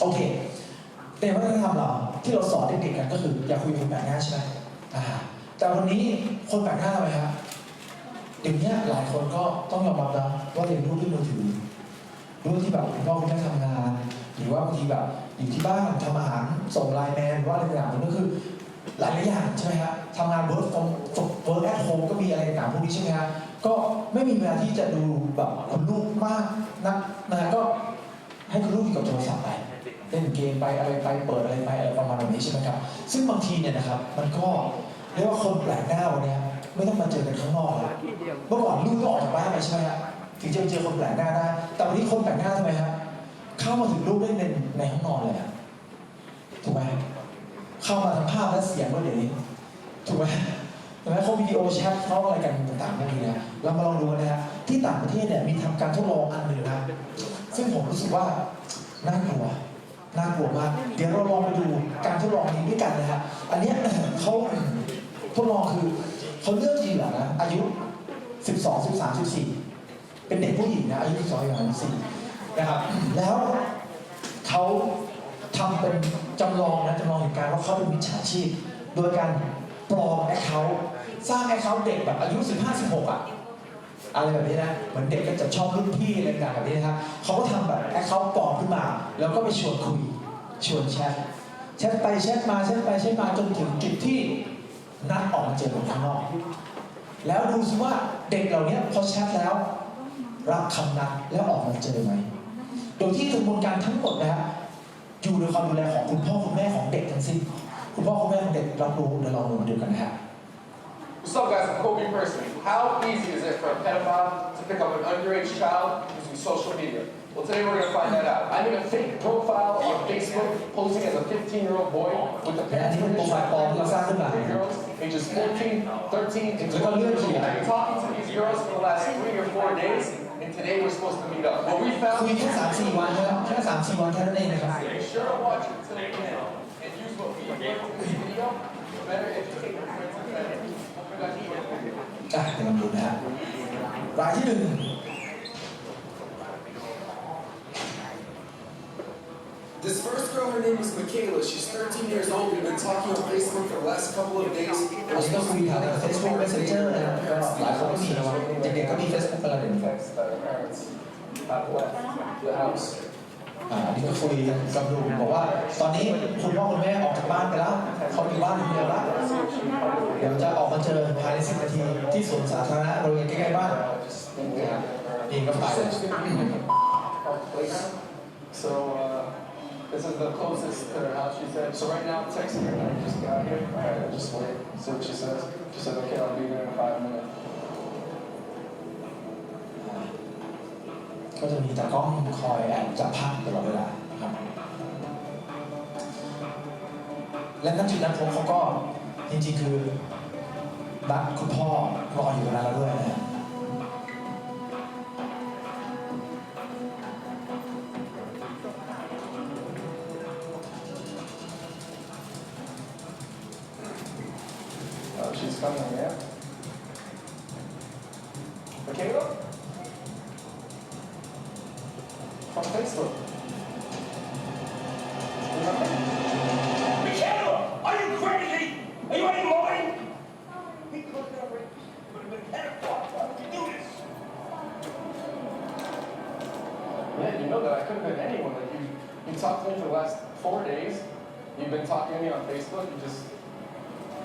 โอเค ในวัฒนธรรมเราที่เราสอนเด็กๆกันก็คือ อย่าคุยกับคนแปลกหน้าใช่ไหมอ่าแต่วันนี้คนแปลกหน้าทำไมครับเดี๋ยวนี้หลายคนก็ต้องยอมรับนะว่าเรียนรู้ด้วยมือถือรู้ที่แบบคุณพ่อคุณแม่ทำงาน หรือว่าบางทีแบบอยู่ที่บ้านทำอาหารส่งไลน์แมนหรือว่าอะไรต่างๆนั่นคือหลายๆอย่างใช่ไหมฮะทำงาน work from work at home ก็มีอะไรต่างๆพวกนี้ใช่ไหมฮะก็ไม่มีเวลาที่จะดูแบบคุณลูกมากนักนะก็ให้คุณลูกอยู่กับโทรศัพท์ไป เล่นเกมไปอะไรไปเปิดอะไรไปอะไรประมาณแบบนี้ใช่ไหมครับ ซึ่งบางทีเนี่ยนะครับมันก็เรียกว่าคนแปลกหน้าวันเนี้ยไม่ต้องมาเจอกันข้างนอกแล้วเมื่อก่อนลูกต้องออกจากบ้านไปใช่ไหมฮะถึงจะไปเจอคนแปลกหน้าได้แต่วันนี้คนแปลกหน้าทำไมฮะเข้ามาถึงลูกได้ในในห้องนอนเลยอะถูกไหมเข้ามาทั้งภาพและเสียงด้วยเดี๋ยวนี้ถูกไหมถูกไหมเขาวิดีโอแชทเขาอะไรกันต่างๆพวกนี้นะเรามาลองดูนะฮะที่ต่างประเทศเนี่ยมีทำการทดลองอันหนึ่งนะซึ่งผมรู้สึกว่าน่ากลัว น่ากลัวมากเดี๋ยวเราลองไปดูการทดลองนี้ด้วยกันนะฮะอันเนี้ยเขาทดลองคือเขาเลือกเหยื่อนะอายุ 12 13 14 เป็นเด็กผู้หญิงนะอายุ12 14นะครับแล้วเขาทำเป็นจำลองนะจำลองเหตุการณ์ว่าเขาเป็นมิจฉาชีพ โดยการปลอมแอคเคาท์สร้างแอคเคาท์เด็กแบบอายุ 15 16อะอะไรแบบนี้นะเหมือนเด็กก็จะชอบรุ่นพี่อะไรต่างๆแบบนี้นะครับเขาก็ทำแบบแอคเคาท์ปลอมขึ้นมา แล้วก็ไปชวนคุย ชวนแชทแชทไปแชทมาแชทไปแชทมาจนถึงจุดที่นัดออกมาเจอกันข้างนอก แล้วดูสิว่าเด็กเหล่านี้พอแชทแล้ว รับคำนัดแล้วออกมาเจอไหมโดยที่กระบวนการทั้งหมดนะฮะอยู่ในความดูแลของคุณพ่อคุณแม่ของเด็กทั้งสิ้นคุณพ่อคุณแม่ของเด็กรับรู้เดี๋ยวลองมาดูกันนะฮะ What's up, guys? Kobe Person. How easy is it for a pedophile to pick up an underage child using social media? Well, today we're gonna find that out. I made a fake profile on Facebook, posing as a 15-year-old boy with the parents' Yeah, permission. profile photo, I nasa akin ba? three girls, ages 14, 13, and Ito ang 22. yun, I've been talking to these girls for the last three or four days, and today we're supposed to meet up. What we คุ found ยแค่สามสี่วันนะครับแค่สามสี่วันแค่นั้นเองนะครับ Be sure to watch it till the end and use what we learned in this video to better educate your friends and family. Hope you guys enjoy it. อ่ะเดี๋ยวลองดูนะฮะรายที่หนึ่ง girl, her name is Michaela. She's 13 years old. We've been talking on Facebook for the last couple of days. อันนี้ก็คุยผ่านเฟซบุ๊กเมสเซนเจอร์นะครับก็หลายคนก็มีนะครับเด็กๆก็มีเฟซบุ๊กกันแล้วเดี๋ยวนี้ Text that our parents have left the house. อ่าอันนี้ก็คุยกับลุงบอกว่า ตอนนี้คุณพ่อคุณแม่ออกจากบ้านไปแล้วเขาอยู่บ้านคนเดียวแล้วเดี๋ยวจะออกมาเจอภายในสิบนาทีที่สวนสาธารณะบริเวณใกล้ๆบ้าน Just think we have her. นี่ก็ไปเลย It's gonna be our playground. So, uh, this is the closest to her house, she said. So right now, I'm texting her, I just got here. All right, I just wait, see what she says. She said, okay, I'll be there in five minutes. ก็จะมีตากล้องคอยแอบจับภาพตลอดเวลานะครับและนั่นจุดนั้นผมเขาก็จริงๆคือรักคุณพ่อรออยู่ตรงนั้นแล้วด้วยนะฮะ Uh, she's coming, yeah? Michaela? From Facebook. Remember? Michaela, are you crazy? Are you out of your mind? He could have been, could have been pedophile. Why would you do this? Yeah, you know that I could have been anyone. Like you, you talked to me for the last four days. You've been talking to me on Facebook. You just,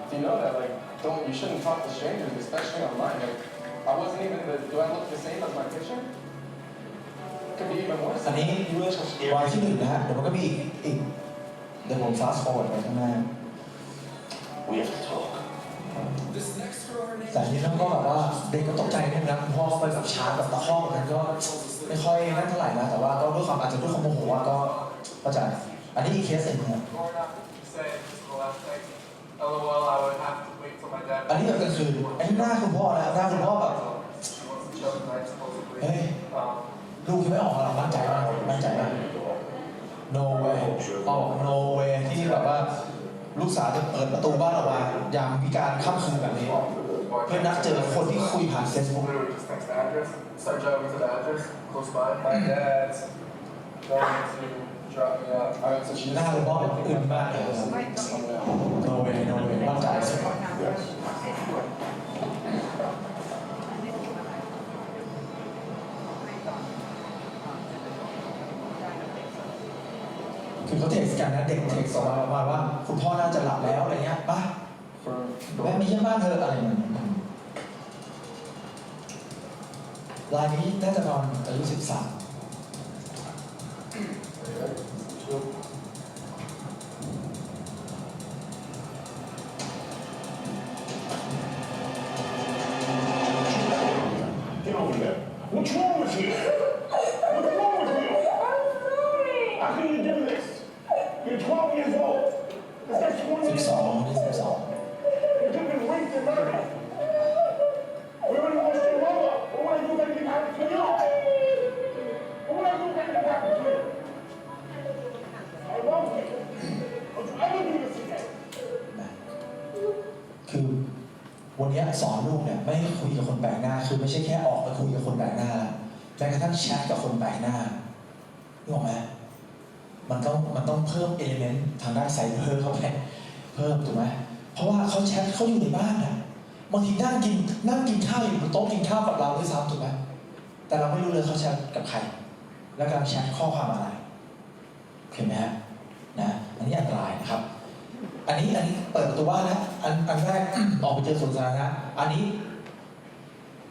do you know that? Like, don't you shouldn't talk to strangers, especially online. Like, I wasn't even the. Do I look the same as my picture? Could be even worse. อันนี้รายที่หนึ่งนะฮะเดี๋ยวมันก็มีอีกอีกเดี๋ยวผม fast forward ไปข้างหน้า We have to talk. This next girl, her name แต่อันนี้นั่นก็แบบว่าเด็กก็ตกใจนิดนึงนะคุณพ่อเข้าไปแบบชาร์จแบบตะคอกกันก็ไม่ค่อยนั่นเท่าไหร่นะแต่ว่าก็ด้วยความอาจจะด้วยความโมโหว่าก็เข้าใจอันนี้อีกเคสหนึ่งนะ Going up, say, the last text. LOL, I would have to wait till my dad. อันนี้แบบกลางคืนอันนี้หน้าคุณพ่อนะหน้าคุณพ่อแบบ She wants to show tonight, supposedly. Hey. Um, ลูกยังไม่ออกมาหรอกมั่นใจมากมั่นใจมาก no way อ๋อ no way ที่แบบว่าลูกสาวจะเปิดประตูบ้านออกมายามวิการค่ำคืนแบบนี้ เพื่อนัดเจอคนที่คุยผ่าน Facebook Literally just text the address, start driving to the address, close by. My dad's going to drop me off. Alright, so she just. หน้าเลยบอกอื่นมากเลย Coming out. โนเวโน apologize. คือเขาเทคกันนะเด็กเทคส่งมาประมาณว่า คุณพ่อน่าจะหลับแล้วอะไรเงี้ยป่ะแม่มีเยี่ยมบ้านเธออะไรเงี้ยรายนี้น่าจะนอนอายุ13 ไม่ใช่แค่ออกมาคุยกับคนแปลกหน้าแม้กระทั่งแชทกับคนแปลกหน้านึกออกไหมมันต้องมันต้องเพิ่มเอลิเมนต์ทางด้านไซเบอร์เข้าไปเพิ่มถูกไหมเพราะว่าเขาแชทเขาอยู่ในบ้านอะบางทีนั่งกินนั่งกินข้าวอยู่บนโต๊ะกินข้าวกับเราด้วยซ้ำถูกไหมแต่เราไม่รู้เลยเขาแชทกับใคร แล้วการแชทข้อความอะไรเห็นไหมฮะนะอันนี้อันตรายนะครับ อันนี้อันนี้เปิดประตูบ้านนะอันอันแรกออกไปเจอสวนสาธารณะอันนี้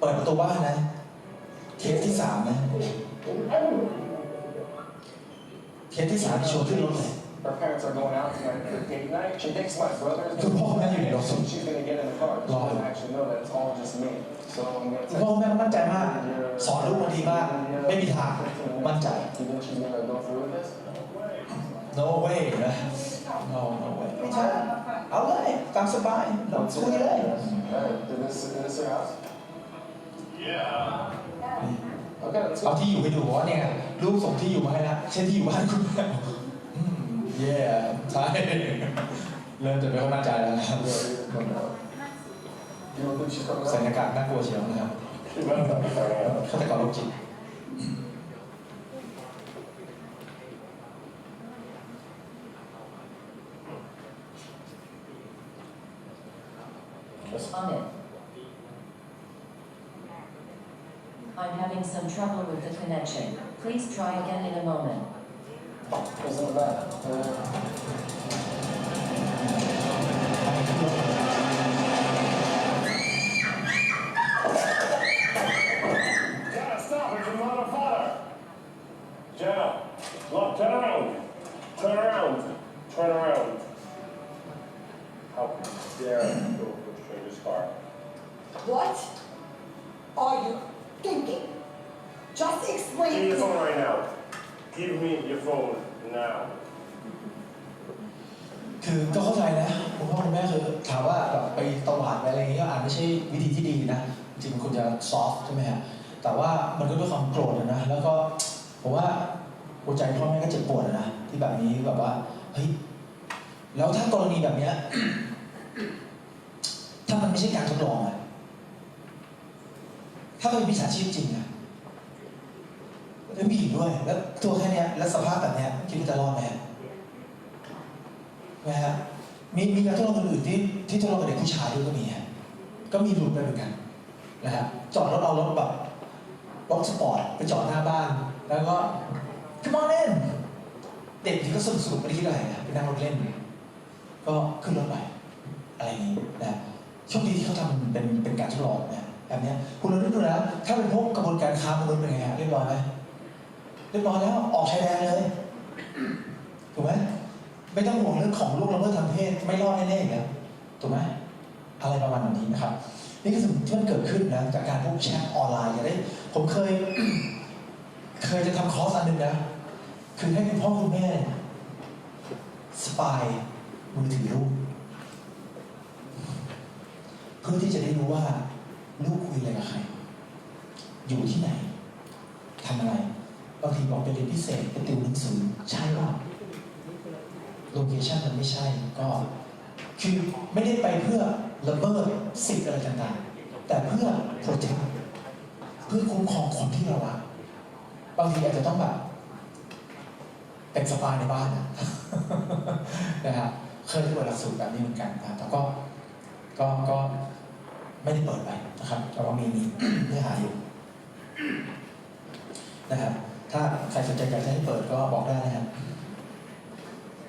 ปิดประตูบ้านนะเคสที่สามนะเคสที่สามที่ชวนขึ้นรถเลย Her parents are going out tonight for date night. She thinks my brother is คือพ่อแม่อยู่ในรถ So she's gonna get in the car. She Wow. doesn't actually know that it's all just me. So I'm gonna คุณ text พ่อแม่มั่นใจมาก สอนลูกมาดีมาก ไม่มีทาง มั่นใจ You think she's gonna go through with this? no way นะ no no way ไม่ใช่เอาเลยตามสบายเราคุยเลย Alright, is this, is this your house? เอาที่อยู่ให้ดูว่าเนี่ยลูกส่งที่อยู่มาให้แล้วใช่ที่อยู่บ้านคุณแม่อืม yeah ใช่เริ่มจะไม่ค่อยมั่นใจแล้วนะครับใส่หน้ากากน่ากลัวเชียวนะครับ She better not be coming out. ฆาตกรโรคจิต on it. I'm having some trouble with the connection. Please try again in a moment. What's in the back? Uh, Jenna, stop! It's your mother, father! Look, turn around! Turn around! Turn around! How dare you go to a car? What are you thinking? Just Give explain me to your phone me. right now. Give me your phone now. คือก็เข้าใจนะคุณพ่อคุณแม่คือถามว่าแบบไปตวาดไปอะไรอย่างเงี้ยก็อาจไม่ใช่วิธีที่ดีนะ จริงๆมันควรจะซอฟต์ใช่ไหมฮะแต่ว่ามันก็ด้วยความโกรธอะนะ แล้วก็ผมว่าหัวใจพ่อแม่ก็เจ็บปวดอะนะ ที่แบบนี้แบบว่าเฮ้ยแล้วถ้ากรณีแบบเนี้ย ถ้ามันไม่ใช่การทดลองอะ ถ้าเป็นมิจฉาชีพจริงอะแล้วมีหญิงด้วย แล้วตัวแค่เนี้ยแล้วสภาพแบบเนี้ยคิดว่าจะรอดไหมนะฮะมีมีการทดลองอื่นที่ที่ทดลองกับเด็กผู้ชายด้วยก็มีฮะก็มีหลุดไปเหมือนกันนะฮะจอดรถเอารถแบบรถสปอร์ตไปจอดหน้าบ้าน แล้วก็ come on in เด็กที่ก็สนุกสนุกไม่ได้คิดอะไรนะไปนั่งรถเล่น ก็ขึ้นรถไปอะไรอย่นี้นะโชคดีที่เขาทำเป็นเป็นการทดลองนะ แบบนี้คุณลองดูนะถ้าเป็นพวกกระบวนการค้ามนุษย์เป็นไงฮะเรียบร้อยไหมเรียบร้อยแล้วออกชายแดนเลยถูกไหมไม่ต้องห่วงเรื่องของลูกละเมิดทางเพศไม่รอดแน่ๆอีกแล้วถูกไหมอะไรประมาณนี้นะครับ นี่คือสิ่งที่มันเกิดขึ้นนะจากการพวกแชทออนไลน์อย่าได้ผมเคย เคยจะทำคอร์สอันหนึ่งนะคือให้คุณพ่อคุณแม่สปายมือถือลูกเพื่อที่จะได้รู้ว่า ลูกคุยอะไรกับใคร อยู่ที่ไหนทำอะไรบางทีบอกไปเรียนพิเศษไปติวหนังสือใช่เปล่าโลเคชันมันไม่ใช่ก็คือไม่ได้ไปเพื่อละเมิดสิทธิ์อะไรต่างๆ แต่เพื่อโปรเทคเพื่อคุ้มครองคนที่เรารักบางทีอาจจะต้องแบบเป็นสปาในบ้านนะนะฮะเคยเปิดหลักสูตรแบบนี้เหมือนกันนะแต่ก็ก็ก็ ไม่ได้เปิดไปนะครับแต่ว่ามีมีเนื้อหาอยู่นะครับ ถ้าใครสนใจอยากจะให้เปิดก็บอกได้นะครับ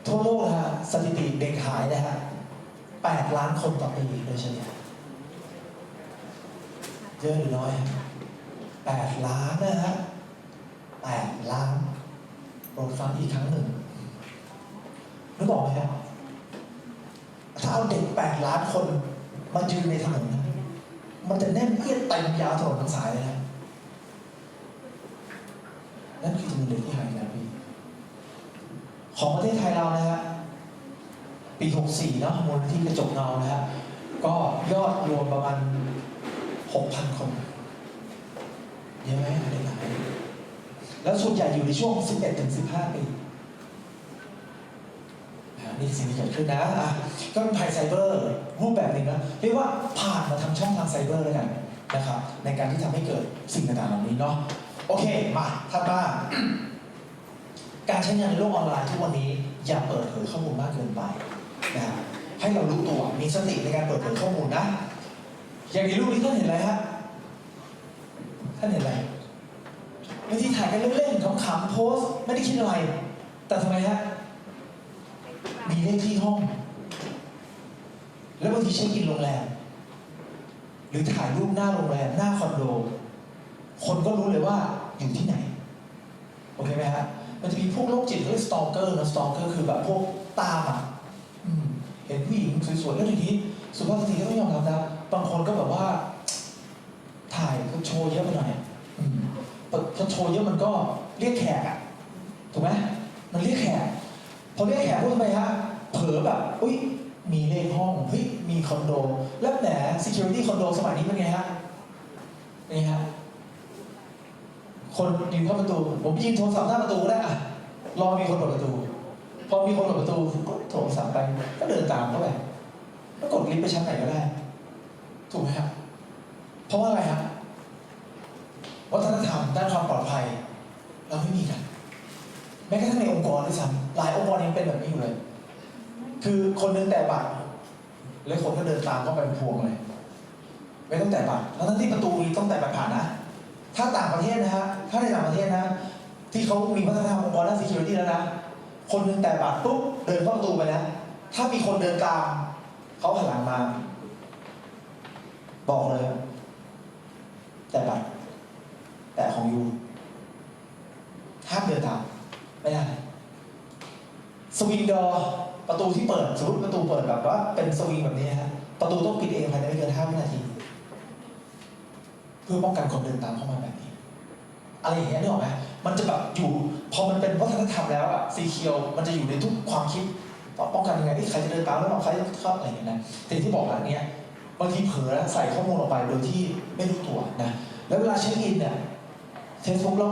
ทั่วโลกนะฮะสถิติเด็กหายนะฮะ8ล้านคนต่อปีโดยเฉลี่ยเยอะหรือน้อยแปดล้านนะฮะแปดล้านโปรดฟังอีกครั้งหนึ่งนึกออกไหมครับถ้าเอาเด็กแปดล้านคนมายืนในถนนนะ มันจะแน่นเอียดเต็มยาวถนนทั้งสายเลยนะ นั่นคือจำนวนเด็กที่หายไปพี่ ของประเทศไทยเรานะฮะ ปี 64 เนาะมูลนิธิกระจกเงานะฮะ ก็ยอดรวมประมาณ 6,000 คนเยอะไหมเด็กหายแล้วส่วนใหญ่อยู่ในช่วง 11 ถึง 15 ปี นี่สิ่งที่เกิดขึ้นนะอะก็เป็นภัยไซเบอร์รูปแบบหนึ่งนะเรียกว่าผ่านมาทางช่องทางไซเบอร์แล้วกันนะครับในการที่ทำให้เกิดสิ่งต่างๆเหล่านี้เนาะโอเคมาถัดมาการใช้งานในโลกออนไลน์ทุกวันนี้อย่าเปิดเผยข้อมูลมากเกินไปนะครับให้เรารู้ตัวมีสติในการเปิดเผยข้อมูลนะ อย่างในรูปนี้ท่านเห็นอะไรฮะท่านเห็นอะไรบางทีถ่ายกันเล่นๆขำๆโพสไม่ได้คิดอะไร แต่ทำไมฮะ มีเลขที่ห้อง แล้วบางทีเช็คอินโรงแรม หรือถ่ายรูปหน้าโรงแรม หน้าคอนโด คนก็รู้เลยว่าอยู่ที่ไหน โอเคไหมฮะ มันจะมีพวกโรคจิตเรียกสตอเกอร์นะสตอเกอร์คือแบบพวกตามอะอืมเห็นผู้หญิงสวยๆแล้วทีนี้สุภาพสตรีก็ต้องยอมรับนะ บางคนก็แบบว่า ถ่ายก็โชว์เยอะไปหน่อยอืมพอโชว์เยอะมันก็เรียกแขกอะ ถูกไหมมันเรียกแขก พอเรียกแขกพูดทำไมฮะเผลอแบบอุ้ยมีเลขห้องเฮ้ยมีคอนโด แล้วแหน security คอนโดสมัยนี้เป็นไงฮะนไงฮะคนยืนเข้าประตู ผมยืนโทรศัพท์หน้าประตูก็ได้อะรอมีคนเปิดประตู พอมีคนเปิดประตูก็โทรศัพท์ไป ก็เดินตามเข้าไปก็กดลิฟต์ไปชั้นไหนก็ได้ ถูกไหมครับ เพราะว่าอะไรฮะวัฒนธรรมด้านความปลอดภัย เราไม่มีกันแม้กระทั่งในองค์กรด้วยซ้ำ หลายองค์กรยังเป็นแบบนี้อยู่เลย คือคนนึงแต่บัตรแล้วคนก็เดินตามเข้าไปพวงเลย ไม่ต้องแต่บัตรแล้วทั้งที่ประตูมีต้องแต่บัตรผ่านนะ ถ้าต่างประเทศนะฮะถ้าในต่างประเทศนะ ที่เขามีวัฒนธรรมองค์กรด้าน security แล้วนะคนนึงแต่บัตรปุ๊บเดินเข้าประตูไปนะถ้ามีคนเดินตามเขาหันหลังมา บอกเลย แต่บัตรแต่ของยูห้ามเดินตามไม่ได้ สวิงดอร์ประตูที่เปิดสมมติประตูเปิดแบบว่าเป็นสวิงแบบนี้ฮะประตูต้องปิดเองภายในไม่เกิน5วินาที เพื่อป้องกันคนเดินตามเข้ามาแบบนี้ อะไรอย่างเงี้ยนึกออกไหมมันจะแบบอยู่พอมันเป็นวัฒนธรรมแล้วอะสีเขียวมันจะอยู่ในทุกความคิดป้องกันยังไงที่ใครจะเดินตามแล้วเราใครจะเข้าอะไรอย่างเงี้ยนะแต่ที่บอกแล้วเนี้ยบางทีเผลอใส่ข้อมูลออกไปโดยที่ไม่รู้ตัวนะแล้วเวลาเช็คอินเนี่ยเฟซบุ๊กเรา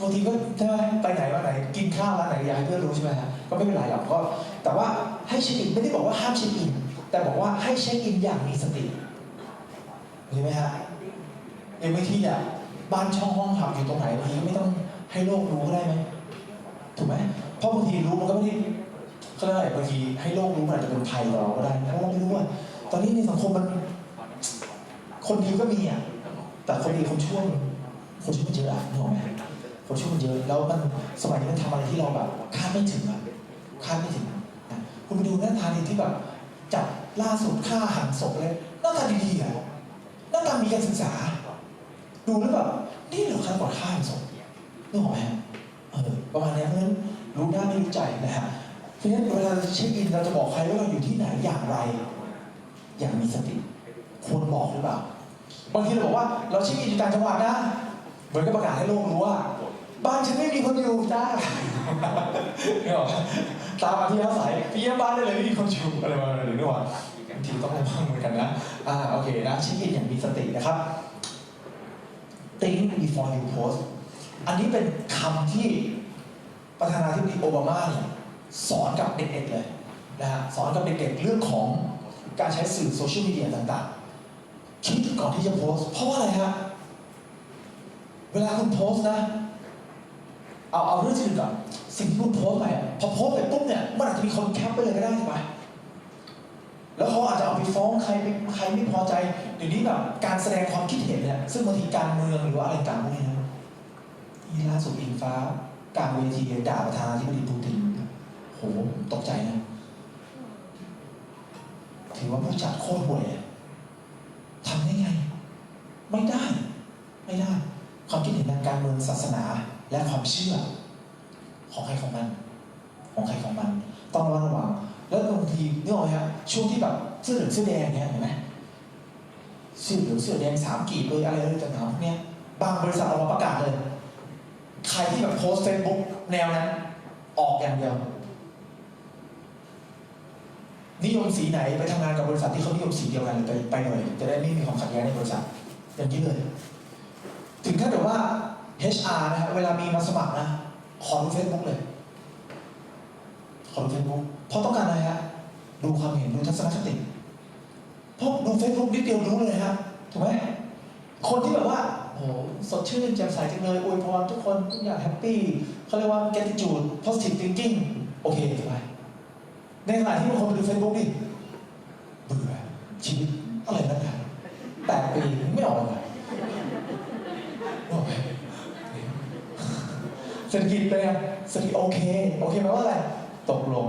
บางทีก็ใช่ไหมไปไหนมาไหนกินข้าวร้านไหนอยากให้เพื่อนรู้ใช่ไหมฮะ ก็ไม่เป็นไรหรอกก็แต่ว่าให้เช็คอินไม่ได้บอกว่าห้ามเช็คอิน แต่บอกว่าให้เช็คอินอย่างมีสติเห็นไหมฮะอย่างบางทีเนี่ยบ้านช่องห้องหับอยู่ตรงไหนบางทีก็ไม่ต้องให้โลกรู้ก็ได้ไหมถูกไหมเพราะบางทีรู้มันก็ไม่ได้ก็ได้บางทีให้โลกรู้มันอาจจะเป็นภัยต่อเราก็ได้เพราะเราไม่รู้ว่า ตอนนี้ในสังคมมัน คนดีก็มีอะแต่คนดีคนชั่วคนชั่วมันเยอะอะนึกออกไหมคนชั่วมันเยอะแล้วมันสมัยนี้มันทำอะไรที่เราแบบคาดไม่ถึงอะ คาดไม่ถึงอะคุณไปดูหน้าตาดีที่แบบจับล่าสุดฆ่าหันศพเลยหน้าตาดีๆอะหน้าตามีการศึกษา ดูแล้วแบบนี่เหรอขั้นกว่าข้ามศพนึกออกไหมเออประมาณนี้เพราะฉะนั้นรู้หน้าไม่รู้ใจนะฮะเพราะฉะนั้นเวลาเช็คอินเราจะบอกใครว่าเราอยู่ที่ไหนอย่างไร อย่างมีสติควรบอกหรือเปล่าบางทีเราบอกว่าเราเช็คอินอยู่ต่างจังหวัดนะเหมือนกับประกาศให้โลกรู้ว่า บ้านฉันไม่มีคนอยู่จ้าเนี่ยหรอก ตามมาที่อาศัยเพี้ยบ้านได้เลยไม่มีคนอยู่อะไรประมาณนั้นหรือไม่ว่าบางทีต้องระวังเหมือนกันนะอ่าโอเคนะเช็คอินอย่างมีสตินะครับ think before you post อันนี้เป็นคำที่ประธานาธิบดีโอบามาเนี่ยสอนกับเด็กๆเลยนะฮะสอนกับเด็กๆเรื่องของการใช้สื่อโซเชียลมีเดียต่างๆ คิดก่อนที่จะโพสเพราะว่าอะไรฮะ เวลาคุณโพสนะ เอาเอาเรื่องที่หนึ่งก่อนสิ่งที่คุณโพสไปอะพอโพสไปปุ๊บเนี่ยมันอาจจะมีคนแคปไปเลยก็ได้ถูกไหมแล้วเขาอาจจะเอาไปฟ้องใครไม่ใครไม่พอใจเดี๋ยวนี้แบบการแสดงความคิดเห็นเนี่ยซึ่งบางทีการเมืองหรือว่าอะไรต่างพวกนี้นะที่ล่าสุดอิงฟ้ากลางเวทีด่าประธานาธิบดีปูตินโหตกใจนะถือว่าผู้จัดโคตรห่วยทำได้ไง ไม่ได้ ไม่ได้ ความคิดเห็นทางการเมืองศาสนา และความเชื่อของใครของมัน ของใครของมัน ต้องระมัดระวัง แล้วบางทีนึกออกไหมฮะช่วงที่แบบเสื้อเหลืองเสื้อแดงเนี่ยเห็นไหมเสื้อเหลืองเสื้อแดงสามกีบเลยอะไรเลยต่างๆพวกเนี้ยบางบริษัทออกมาประกาศเลย ใครที่แบบโพสเฟซบุ๊กแนวนั้น ออกอย่างเดียวนิยมสีไหนไปทำงานกับบริษัทที่เขานิยมสีเดียวกันไปไปหน่อยจะได้ไม่มีความขัดแย้งในบริษัทอย่างนี้เลย ถึงขั้นแบบว่า HR นะเวลามีมาสมัครนะ ขอดูเฟซบุ๊กเลย ขอดูเฟซบุ๊กเพราะต้องการอะไรฮะ ดูความเห็นดูทัศนคติเพราะดูเฟซบุ๊กนิดเดียวรู้เลยฮะถูกไหมคนที่แบบว่าโอ้โหสดชื่นแจ่มใสจังเลยอวยพรทุกคนทุกอย่างแฮปปี้เขาเรียกว่า gratitude positive thinking โอเคถูกไหมในขณะที่บางคนไปดูเฟซบุ๊กนี่เบื่อชีวิตอะไรนักหนาแปดปีไม่ออกเลยไม่ออกไหม เศรษฐกิจเป็นไงเศรษฐกิจโอเค โอเคแปลว่าอะไร ตกลง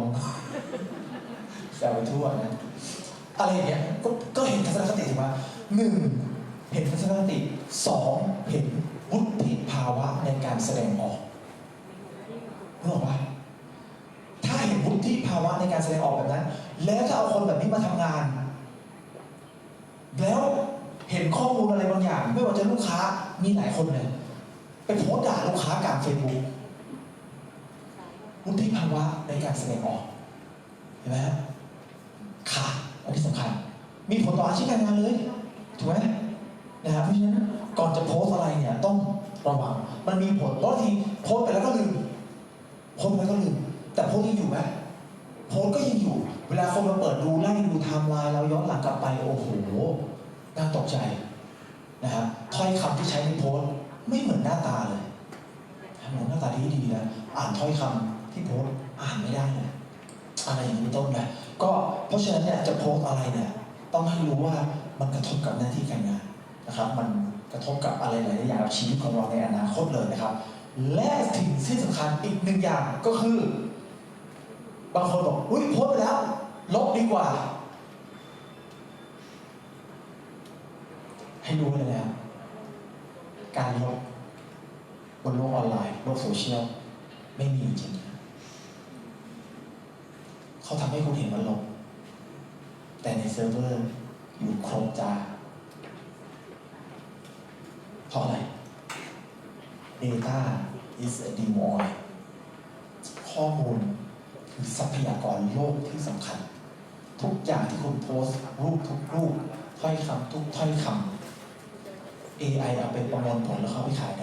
แซวไปทั่วนะ อะไรอย่างเงี้ย ก็ก็เห็นทัศนคติถูกไหมหนึ่งเห็นทัศนคติสองเห็นวุฒิภาวะในการแสดงออกนึกออกปะถ้าเห็นวุฒิภาวะในการแสดงออกแบบนั้น แล้วถ้าเอาคนแบบนี้มาทำงาน แล้วเห็นข้อมูลอะไรบางอย่าง ไม่ว่าจะลูกค้ามีหลายคนเลยไปโพสต์ด่าลูกค้ากลางเฟซบุ๊ก วุฒิภาวะในการแสดงออก เห็นไหมฮะค่ะอันนี้สำคัญ มีผลต่ออาชีพการงานเลย ถูกไหมนะครับเพราะฉะนั้นก่อนจะโพสอะไรเนี่ยต้องระวัง มันมีผลเพราะบางทีโพสไปแล้วก็ลืม โพสไปแล้วก็ลืม แต่โพสยังอยู่ไหมโพสก็ยังอยู่ เวลาคนมาเปิดดูไล่ดูไทม์ไลน์เราย้อนหลังกลับไป โอ้โห น่าตกใจนะครับถ้อยคำที่ใช้ในโพสไม่เหมือนหน้าตาเลยเหมือนหน้าตาที่ดีนะ อ่านถ้อยคำ ที่โพสอ่านไม่ได้เลยอะไรอย่างนี้ต้นนะก็เพราะฉะนั้นเนี่ยจะโพสอะไรเนี่ยต้องให้รู้ว่ามันกระทบกับหน้าที่การงานนะครับ มันกระทบกับอะไรหลายอย่างกับชีวิตของเราในอนาคตเลยนะครับ และสิ่งที่สำคัญอีกหนึ่งอย่างก็คือ บางคนบอกอุ้ยโพสไปแล้ว ลบดีกว่า ให้รู้เลยนะครับการลบบนโลกออนไลน์โลกโซเชียล ไม่มีจริง เขาทำให้คุณเห็นมันลงแต่ในเซิร์ฟเวอร์อยู่ครบจ้าเพราะอะไร Data is a demon ข้อมูลคือทรัพยากรโลกที่สำคัญ ทุกอย่างที่คุณโพสต์รูปทุกรูปถ้อยคำทุกถ้อยคำ AI เอาไปประมวลผลแล้วเข้าไปขายได้